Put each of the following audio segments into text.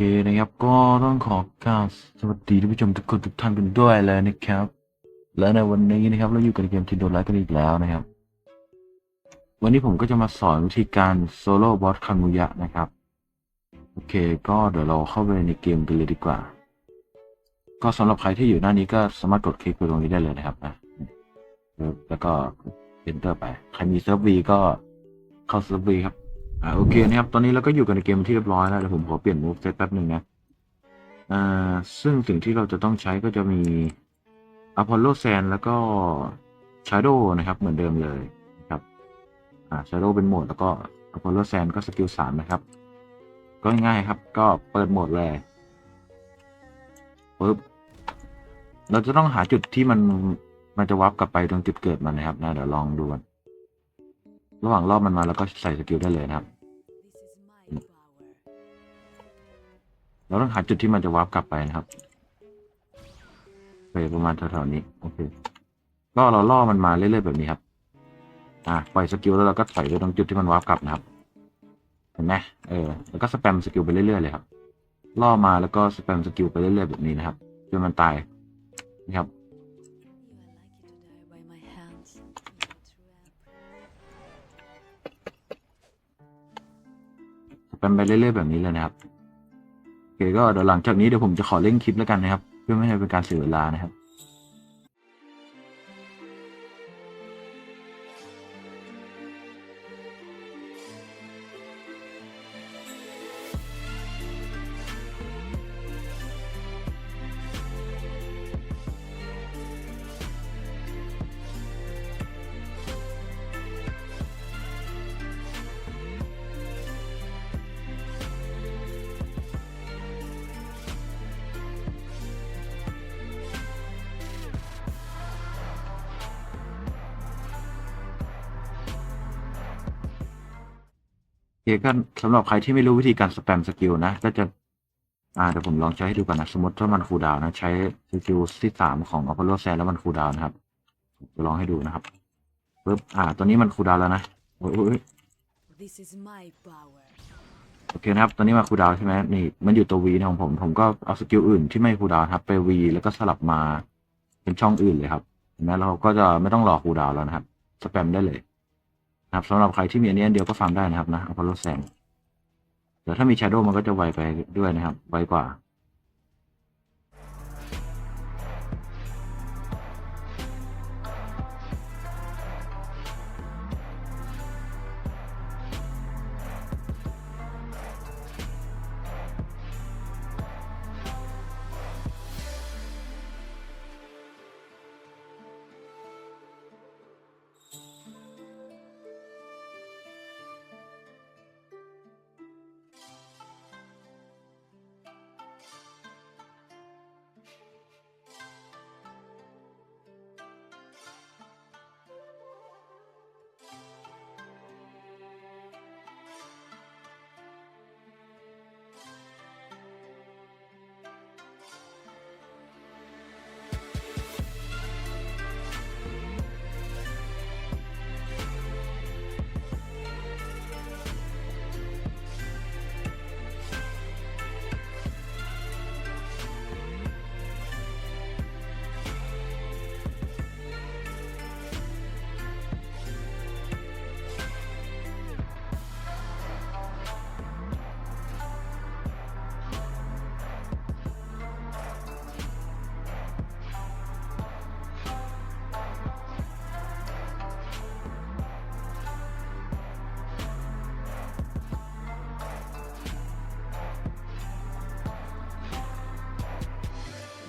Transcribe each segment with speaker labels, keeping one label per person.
Speaker 1: นะครับ ก็ต้องขอกาวสวัสดีท่านผู้ชมทุกคนทุกท่านกันด้วยเลยนะครับ และในวันนี้นะครับ เราอยู่กับเกมทินโดไลท์กันอีกแล้วนะครับ วันนี้ผมก็จะมาสอนวิธีการโซโล่บอสคังุยะนะครับ โอเค ก็เดี๋ยวเราเข้าไปในเกมกันเลยดีกว่า ก็สำหรับใครที่อยู่หน้านี้ก็สามารถกดคลิกไปตรงนี้ได้เลยนะครับนะแล้วก็ enter ไป ใครมีเซิร์ฟวีก็เข้าเซิร์ฟวีครับ อ่าโอเคนะครับ ตอนนี้เราก็อยู่กันในเกมที่เรียบร้อยแล้วเดี๋ยวผมขอเปลี่ยนมูฟเซตแป๊บหนึ่งนะอ่าซึ่งสิ่งที่เราจะต้องใช้ก็จะมีอพอลโลแซนแล้วก็ชาร์โดนะครับ เหมือนเดิมเลยครับอ่าชาร์โดเป็นโหมดแล้วก็อพอลโลแซนก็สกิลสามนะครับ ก็ง่ายๆครับ ก็เปิดโหมดเลยปึ๊บเราจะต้องหาจุดที่มันมันจะวับกลับไปตรงจุดเกิดมันนะครับนะเดี๋ยวลองดูกันระหว่างรอบมันมาแล้วก็ใส่สกิลได้เลยนะครับ เราต้องหาจุดที่มันจะวาร์ปกลับไปนะครับไปประมาณแถวๆนี้โอเคก็เราล่อมันมาเรื่อยๆแบบนี้ครับ อ่าปล่อยสกิลแล้วเราก็ถอยไปตรงจุดที่มันวาร์ปกลับนะครับ เห็นไหมเออ แล้วก็สแปมสกิลไปเรื่อยๆเลยครับ ล่อมาแล้วก็สแปมสกิลไปเรื่อยๆแบบนี้นะครับจนมันตายนะครับสแปมไปเรื่อยๆแบบนี้เลยนะครับ ก็เดี๋ยวหลังจากนี้เดี๋ยวผมจะขอเร่งคลิปแล้วกันนะครับ เพื่อไม่ให้เป็นการเสียเวลานะครับ ก็สำหรับใครที่ไม่รู้วิธีการสแปมสกิลนะ ก็จะ อ่าเดี๋ยวผมลองใช้ให้ดูก่อนนะ สมมติถ้ามันคูลดาวน์นะ ใช้สกิลที่สามของอพอลโลแซนแล้วมันคูลดาวน์นะครับจะลองให้ดูนะครับปึ๊บอ่าตัวนี้มันคูลดาวน์แล้วนะโอ้ยโอ้ยโอ้ย
Speaker 2: This is my power.
Speaker 1: โอเคนะครับ ตอนนี้มาคูลดาวน์ใช่ไหมนี่ มันอยู่ตัววีนะของผม ผมก็เอาสกิลอื่นที่ไม่คูลดาวน์ครับ ไปวีแล้วก็สลับมาเป็นช่องอื่นเลยครับเห็นไหมเราก็จะไม่ต้องรอคูลดาวน์แล้วนะครับ สแปมได้เลย นะครับสำหรับใครที่มีอันนี้อันเดียวก็ฟาร์มได้นะครับนะอพอลดแสงเดี๋ยวถ้ามีชาร์โดมันก็จะไวไปด้วยนะครับ ไวกว่า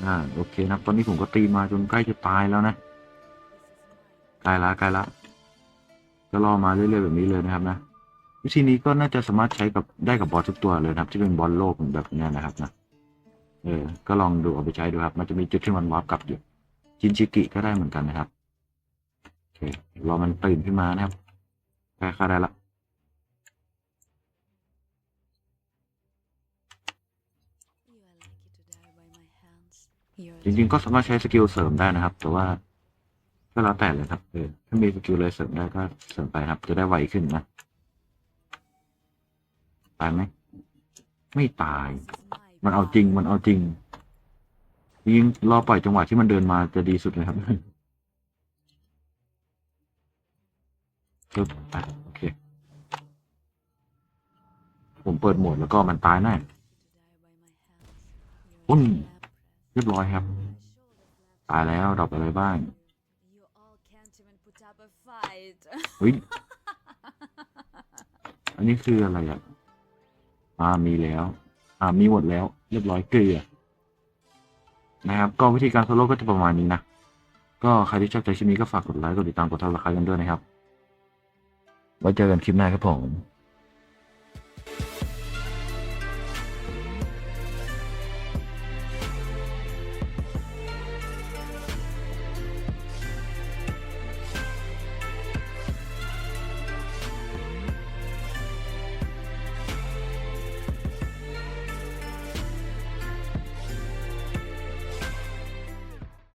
Speaker 1: อ่าโอเคนะตอนนี้ผมก็ตีมาจนใกล้จะตายแล้วนะใกล้ละใกล้ละก็รอมาเรื่อยๆแบบนี้เลยนะครับนะวิธีนี้ก็น่าจะสามารถใช้กับได้กับบอสทุกตัวเลยนะครับ ที่เป็นบอสโลกแบบเนี้ยนะครับนะเออ ก็ลองดูเอาไปใช้ดูครับ มันจะมีจุดที่มันวาร์ปกลับอยู่จินชิกิก็ได้เหมือนกันนะครับโอเครอมันตื่นขึ้นมานะครับใกล้เข้าได้ละ จริงๆก็สามารถใช้สกิลเสริมได้นะครับ แต่ว่าก็แล้วแต่เลยครับเออถ้ามีสกิลอะไรเสริมได้ก็เสริมไปครับ จะได้ไวขึ้นนะตายไหมไม่ตาย
Speaker 2: This is my
Speaker 1: มันเอาจริงมันเอาจริงยิ่งรอปล่อยจังหวะที่มันเดินมาจะดีสุดเลยครับปึ๊บอะโอเค ผมเปิดโหมดแล้วก็มันตายแน่
Speaker 2: To die
Speaker 1: เรียบร้อยครับ ตายแล้วดรอปอะไรบ้างเฮ้ยอันนี้คืออะไรอะอ่ามีแล้ว อ่ามีหมดแล้ว เรียบร้อยเกลือนะครับ ก็วิธีการโซโล่ก็จะประมาณนี้นะ ก็ใครที่ชอบใจคลิปนี้ก็ฝากกดไลค์กดติดตามกดทับสไครกันด้วยนะครับ ไว้เจอกันคลิปหน้าครับผม